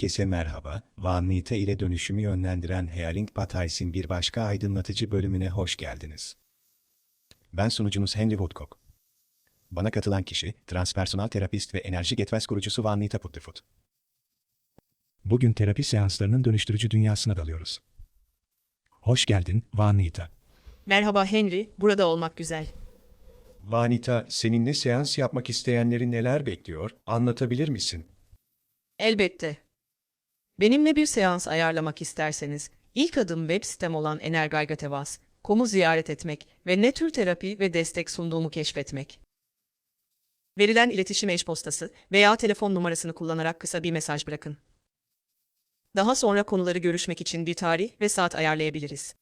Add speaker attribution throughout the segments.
Speaker 1: Herkese merhaba, Vanlite ile dönüşümü yönlendiren Healing Batays'in bir başka aydınlatıcı bölümüne hoş geldiniz. Ben sunucunuz Henry Woodcock. Bana katılan kişi, transpersonal terapist ve enerji getvez kurucusu Vanlita Puttifoot. Bugün terapi seanslarının dönüştürücü dünyasına dalıyoruz. Hoş geldin, Vanlita.
Speaker 2: Merhaba Henry, burada olmak güzel.
Speaker 1: Vanita, seninle seans yapmak isteyenleri neler bekliyor, anlatabilir misin?
Speaker 2: Elbette. Benimle bir seans ayarlamak isterseniz, ilk adım web sitem olan energaygatevas.com'u ziyaret etmek ve ne tür terapi ve destek sunduğumu keşfetmek. Verilen iletişim e-postası veya telefon numarasını kullanarak kısa bir mesaj bırakın. Daha sonra konuları görüşmek için bir tarih ve saat ayarlayabiliriz.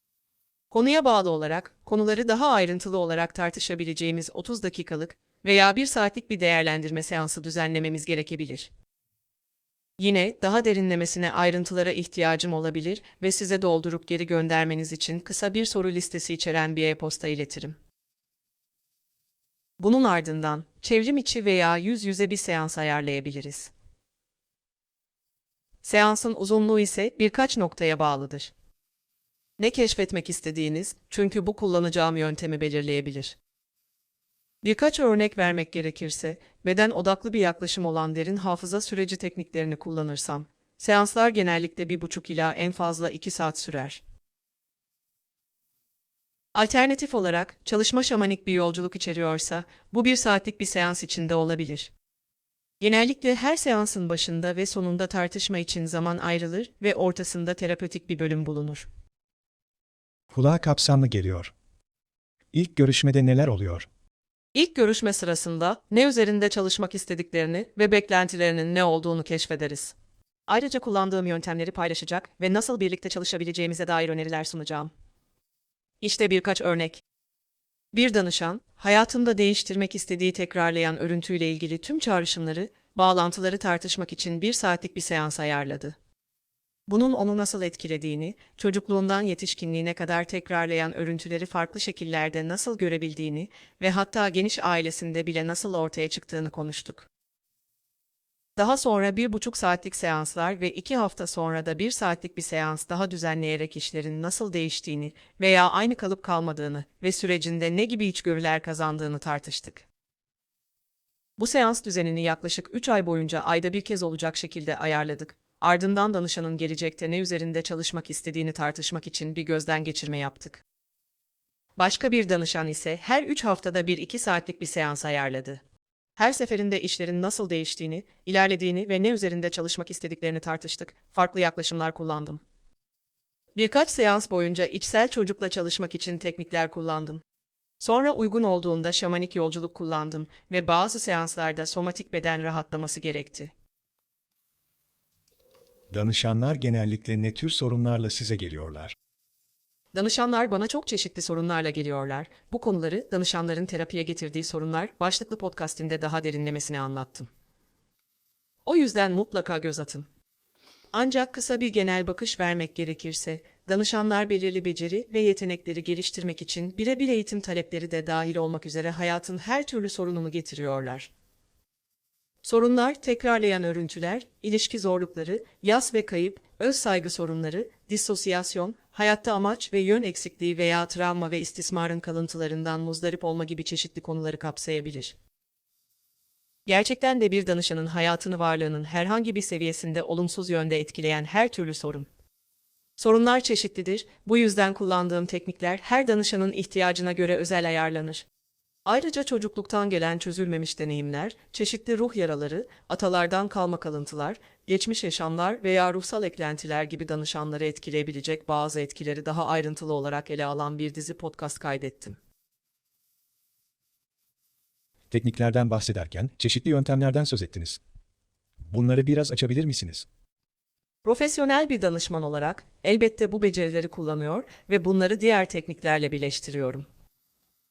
Speaker 2: Konuya bağlı olarak, konuları daha ayrıntılı olarak tartışabileceğimiz 30 dakikalık veya 1 saatlik bir değerlendirme seansı düzenlememiz gerekebilir. Yine daha derinlemesine ayrıntılara ihtiyacım olabilir ve size doldurup geri göndermeniz için kısa bir soru listesi içeren bir e-posta iletirim. Bunun ardından çevrim içi veya yüz yüze bir seans ayarlayabiliriz. Seansın uzunluğu ise birkaç noktaya bağlıdır. Ne keşfetmek istediğiniz, çünkü bu kullanacağım yöntemi belirleyebilir. Birkaç örnek vermek gerekirse, beden odaklı bir yaklaşım olan derin hafıza süreci tekniklerini kullanırsam, seanslar genellikle bir buçuk ila en fazla iki saat sürer. Alternatif olarak, çalışma şamanik bir yolculuk içeriyorsa, bu bir saatlik bir seans içinde olabilir. Genellikle her seansın başında ve sonunda tartışma için zaman ayrılır ve ortasında terapötik bir bölüm bulunur.
Speaker 1: Kulağa kapsamlı geliyor. İlk görüşmede neler oluyor?
Speaker 2: İlk görüşme sırasında ne üzerinde çalışmak istediklerini ve beklentilerinin ne olduğunu keşfederiz. Ayrıca kullandığım yöntemleri paylaşacak ve nasıl birlikte çalışabileceğimize dair öneriler sunacağım. İşte birkaç örnek. Bir danışan, hayatında değiştirmek istediği tekrarlayan örüntüyle ilgili tüm çağrışımları, bağlantıları tartışmak için bir saatlik bir seans ayarladı. Bunun onu nasıl etkilediğini, çocukluğundan yetişkinliğine kadar tekrarlayan örüntüleri farklı şekillerde nasıl görebildiğini ve hatta geniş ailesinde bile nasıl ortaya çıktığını konuştuk. Daha sonra bir buçuk saatlik seanslar ve iki hafta sonra da bir saatlik bir seans daha düzenleyerek işlerin nasıl değiştiğini veya aynı kalıp kalmadığını ve sürecinde ne gibi içgörüler kazandığını tartıştık. Bu seans düzenini yaklaşık 3 ay boyunca ayda bir kez olacak şekilde ayarladık. Ardından danışanın gelecekte ne üzerinde çalışmak istediğini tartışmak için bir gözden geçirme yaptık. Başka bir danışan ise her 3 haftada bir 2 saatlik bir seans ayarladı. Her seferinde işlerin nasıl değiştiğini, ilerlediğini ve ne üzerinde çalışmak istediklerini tartıştık. Farklı yaklaşımlar kullandım. Birkaç seans boyunca içsel çocukla çalışmak için teknikler kullandım. Sonra uygun olduğunda şamanik yolculuk kullandım ve bazı seanslarda somatik beden rahatlaması gerekti.
Speaker 1: Danışanlar genellikle ne tür sorunlarla size geliyorlar?
Speaker 2: Danışanlar bana çok çeşitli sorunlarla geliyorlar. Bu konuları danışanların terapiye getirdiği sorunlar başlıklı podcast'imde daha derinlemesine anlattım. O yüzden mutlaka göz atın. Ancak kısa bir genel bakış vermek gerekirse, danışanlar belirli beceri ve yetenekleri geliştirmek için birebir eğitim talepleri de dahil olmak üzere hayatın her türlü sorununu getiriyorlar. Sorunlar, tekrarlayan örüntüler, ilişki zorlukları, yas ve kayıp, öz saygı sorunları, disosyasyon, hayatta amaç ve yön eksikliği veya travma ve istismarın kalıntılarından muzdarip olma gibi çeşitli konuları kapsayabilir. Gerçekten de bir danışanın hayatını varlığının herhangi bir seviyesinde olumsuz yönde etkileyen her türlü sorun. Sorunlar çeşitlidir, bu yüzden kullandığım teknikler her danışanın ihtiyacına göre özel ayarlanır. Ayrıca çocukluktan gelen çözülmemiş deneyimler, çeşitli ruh yaraları, atalardan kalma kalıntılar, geçmiş yaşamlar veya ruhsal eklentiler gibi danışanları etkileyebilecek bazı etkileri daha ayrıntılı olarak ele alan bir dizi podcast kaydettim.
Speaker 1: Tekniklerden bahsederken çeşitli yöntemlerden söz ettiniz. Bunları biraz açabilir misiniz?
Speaker 2: Profesyonel bir danışman olarak elbette bu becerileri kullanıyor ve bunları diğer tekniklerle birleştiriyorum.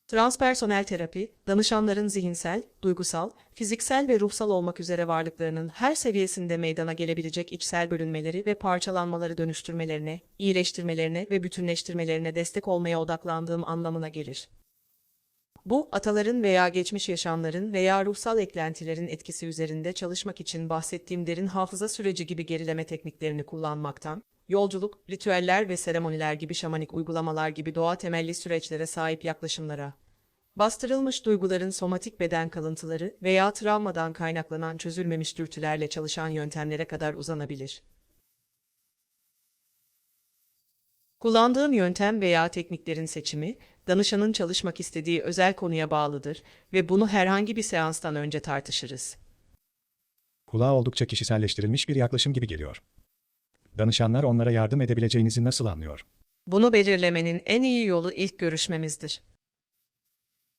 Speaker 2: Transpersonel terapi, danışanların zihinsel, duygusal, fiziksel ve ruhsal olmak üzere varlıklarının her seviyesinde meydana gelebilecek içsel bölünmeleri ve parçalanmaları dönüştürmelerine, iyileştirmelerine ve bütünleştirmelerine destek olmaya odaklandığım anlamına gelir. Bu, ataların veya geçmiş yaşamların veya ruhsal eklentilerin etkisi üzerinde çalışmak için bahsettiğim derin hafıza süreci gibi gerileme tekniklerini kullanmaktan, yolculuk, ritüeller ve seremoniler gibi şamanik uygulamalar gibi doğa temelli süreçlere sahip yaklaşımlara, bastırılmış duyguların somatik beden kalıntıları veya travmadan kaynaklanan çözülmemiş dürtülerle çalışan yöntemlere kadar uzanabilir. Kullandığım yöntem veya tekniklerin seçimi, danışanın çalışmak istediği özel konuya bağlıdır ve bunu herhangi bir seanstan önce tartışırız.
Speaker 1: Kulağa oldukça kişiselleştirilmiş bir yaklaşım gibi geliyor. Danışanlar onlara yardım edebileceğinizi nasıl anlıyor?
Speaker 2: Bunu belirlemenin en iyi yolu ilk görüşmemizdir.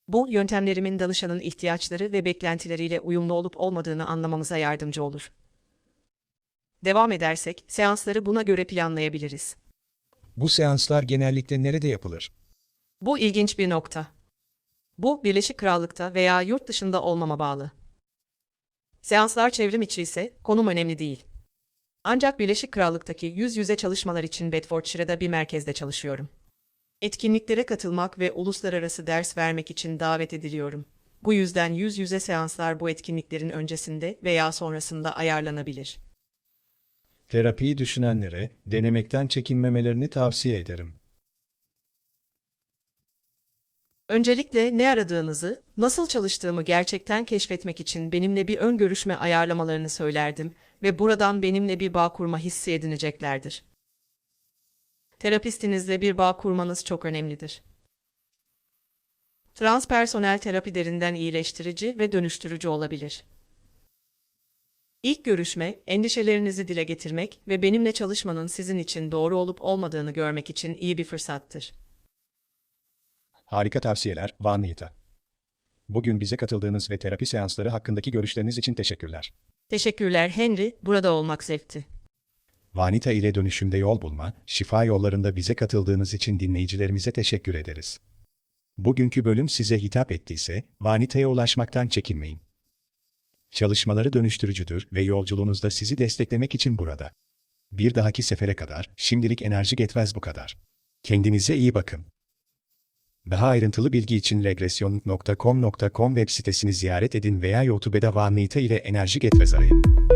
Speaker 2: Bu, yöntemlerimin danışanın ihtiyaçları ve beklentileriyle uyumlu olup olmadığını anlamamıza yardımcı olur. Devam edersek, seansları buna göre planlayabiliriz.
Speaker 1: Bu seanslar genellikle nerede yapılır?
Speaker 2: Bu ilginç bir nokta. Bu, Birleşik Krallık'ta veya yurt dışında olmama bağlı. Seanslar çevrim içi ise konum önemli değil. Ancak Birleşik Krallık'taki yüz yüze çalışmalar için Bedfordshire'da bir merkezde çalışıyorum. Etkinliklere katılmak ve uluslararası ders vermek için davet ediliyorum. Bu yüzden yüz yüze seanslar bu etkinliklerin öncesinde veya sonrasında ayarlanabilir.
Speaker 1: Terapiyi düşünenlere denemekten çekinmemelerini tavsiye ederim.
Speaker 2: Öncelikle ne aradığınızı, nasıl çalıştığımı gerçekten keşfetmek için benimle bir ön görüşme ayarlamalarını söylerdim ve buradan benimle bir bağ kurma hissi edineceklerdir. Terapistinizle bir bağ kurmanız çok önemlidir. Transpersonel terapi derinden iyileştirici ve dönüştürücü olabilir. İlk görüşme, endişelerinizi dile getirmek ve benimle çalışmanın sizin için doğru olup olmadığını görmek için iyi bir fırsattır.
Speaker 1: Harika tavsiyeler, Vanita. Bugün bize katıldığınız ve terapi seansları hakkındaki görüşleriniz için teşekkürler.
Speaker 2: Teşekkürler Henry, burada olmak zevkti.
Speaker 1: Vanita ile dönüşümde yol bulma, şifa yollarında bize katıldığınız için dinleyicilerimize teşekkür ederiz. Bugünkü bölüm size hitap ettiyse, Vanita'ya ulaşmaktan çekinmeyin. Çalışmaları dönüştürücüdür ve yolculuğunuzda sizi desteklemek için burada. Bir dahaki sefere kadar, şimdilik enerji getmez bu kadar. Kendinize iyi bakın. Daha ayrıntılı bilgi için regresyon.com.com web sitesini ziyaret edin veya YouTube'da Vanita ile enerji getvez arayın.